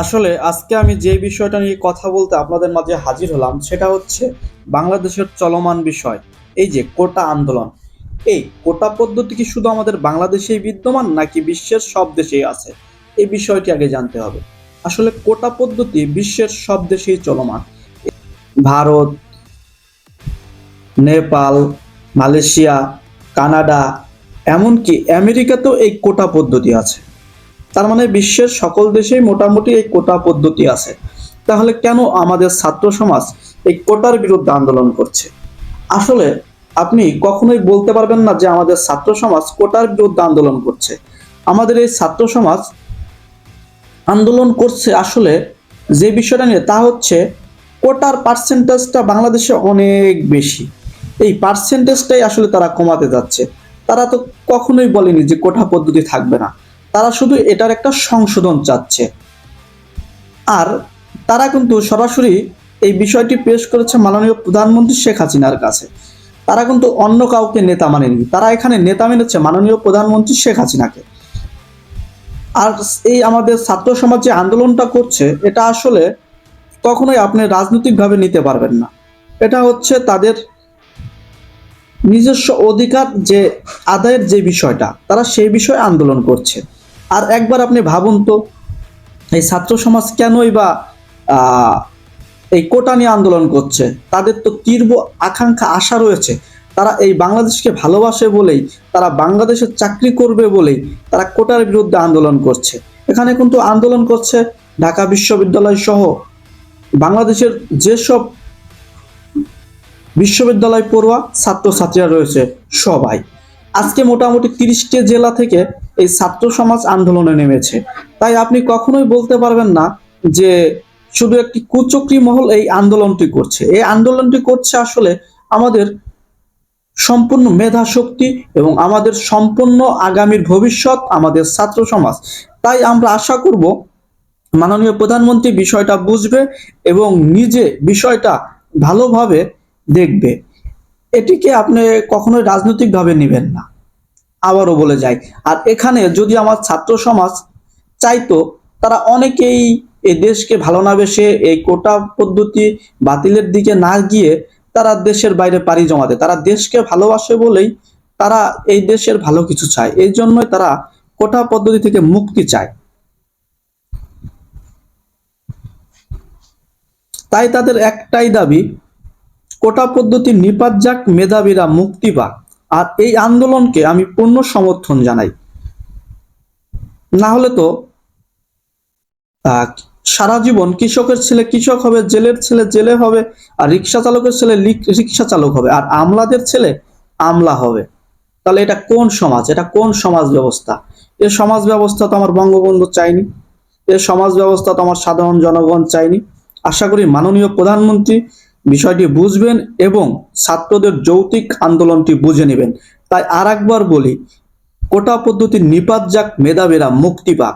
আসলে আজকে আমি যে বিষয়টা নিয়ে কথা বলতে আপনাদের মাঝে হাজির হলাম, সেটা হচ্ছে বাংলাদেশের চলমান বিষয়। এই যে কোটা আন্দোলন, এই কোটা পদ্ধতি কি শুধু আমাদের বাংলাদেশেই বিদ্যমান নাকি বিশ্বের সব দেশেই আছে? এই বিষয়টি আগে জানতে হবে। আসলে কোটা পদ্ধতি বিশ্বের সব দেশেই চলমান। ভারত, নেপাল, মালয়েশিয়া, কানাডা, এমনকি আমেরিকাতেও এই কোটা পদ্ধতি আছে। তার মানে বিশ্বের সকল দেশেই মোটামুটি এই কোটা পদ্ধতি আছে। তাহলে কেন আমাদের ছাত্র সমাজ এই কোটার বিরুদ্ধে আন্দোলন করছে? আসলে আপনি কখনোই বলতে পারবেন না যে আমাদের ছাত্র সমাজ কোটার বিরুদ্ধে আন্দোলন করছে। আমাদের এই ছাত্র সমাজ আন্দোলন করছে আসলে যে বিষয়টা নিয়ে, তা হচ্ছে কোটার পার্সেন্টেজটা বাংলাদেশে অনেক বেশি। এই পার্সেন্টেজটাই আসলে তারা কমাতে যাচ্ছে। তারা তো কখনোই বলেনি যে কোটা পদ্ধতি থাকবে না। তারা শুধু এটার একটা সংশোধন চাচ্ছে। আর তারা কিন্তু সরাসরি এই বিষয়টি পেশ করেছে মাননীয় প্রধানমন্ত্রী শেখ হাসিনার কাছে। তারা কিন্তু অন্য কাউকে নেতা মানেনি তারা এখানে নেতা মেনেছে মাননীয় প্রধানমন্ত্রী শেখ হাসিনাকে। আর এই আমাদের ছাত্র সমাজ যে আন্দোলনটা করছে, এটা আসলে কখনোই আপনি রাজনৈতিকভাবে নিতে পারবেন না। এটা হচ্ছে তাদের নিজস্ব অধিকার যে, আদায়ের যে বিষয়টা, তারা সেই বিষয়ে আন্দোলন করছে। আর একবার আপনি ভাবুন তো, এই ছাত্র সমাজ কেনই বা এই কোটা নিয়ে আন্দোলন করছে? তাদের তো তীব্র আকাঙ্ক্ষা, আশা রয়েছে। তারা এই বাংলাদেশকে ভালোবাসে বলেই, তারা বাংলাদেশে চাকরি করবে বলেই তারা কোটার বিরুদ্ধে আন্দোলন করছে। এখানে কিন্তু আন্দোলন করছে ঢাকা বিশ্ববিদ্যালয় সহ বাংলাদেশের যেসব বিশ্ববিদ্যালয় পড়ুয়া, ছাত্রছাত্রীরা রয়েছে সবাই। আজকে মোটামুটি তিরিশটি জেলা থেকে এই ছাত্র সমাজ আন্দোলনে নেমেছে। তাই আপনি কখনোই বলতে পারবেন না যে শুধু একটি কুচক্রী মহল এই আন্দোলনটি করছে। এই আন্দোলনটি করছে আসলে আমাদের সম্পূর্ণ মেধা শক্তি এবং আমাদের সম্পূর্ণ আগামীর ভবিষ্যৎ আমাদের ছাত্র সমাজ। তাই আমরা আশা করব মাননীয় প্রধানমন্ত্রী বিষয়টা বুঝবে এবং নিজে বিষয়টা ভালোভাবে দেখবে। এটিকে আপনি কখনোই রাজনৈতিকভাবে নেবেন না। আবারও বলে যায়। আর এখানে যদি আমার ছাত্র সমাজ চাইতো, তারা অনেকেই এই দেশকে ভালো না বেসে এই কোটা পদ্ধতি বাতিলের দিকে না গিয়ে তারা দেশের বাইরে পাড়ি জমাতে। তারা দেশকে ভালোবাসে বলেই তারা এই দেশের ভালো কিছু চায়। এই জন্যই তারা কোটা পদ্ধতি থেকে মুক্তি চায়। তাই তাদের একটাই দাবি, কোটা পদ্ধতি নিপাত যাক, মেধাবীরা মুক্তি পাক। আর এই আন্দোলনকে আমি পূর্ণ সমর্থন জানাই। না হলে তো সারা জীবন কৃষকের ছেলে কৃষক হবে, জেলের ছেলে জেলে হবে, আর রিক্সা চালকের ছেলে রিক্সা চালক হবে, আর আমলাদের ছেলে আমলা হবে। তাহলে এটা কোন সমাজ? এটা কোন সমাজ ব্যবস্থা? এ সমাজ ব্যবস্থা তো আমার বঙ্গবন্ধু চাইনি এ সমাজ ব্যবস্থা তো আমার সাধারণ জনগণ চাইনি আশা করি মাননীয় প্রধানমন্ত্রী বিষয়টি বুঝবেন এবং ছাত্রদের যৌতিক আন্দোলনটি বুঝে নেবেন। তাই আর একবার বলি, কোটা পদ্ধতি নিপাত যাক, মেধাবেরা মুক্তি পাক।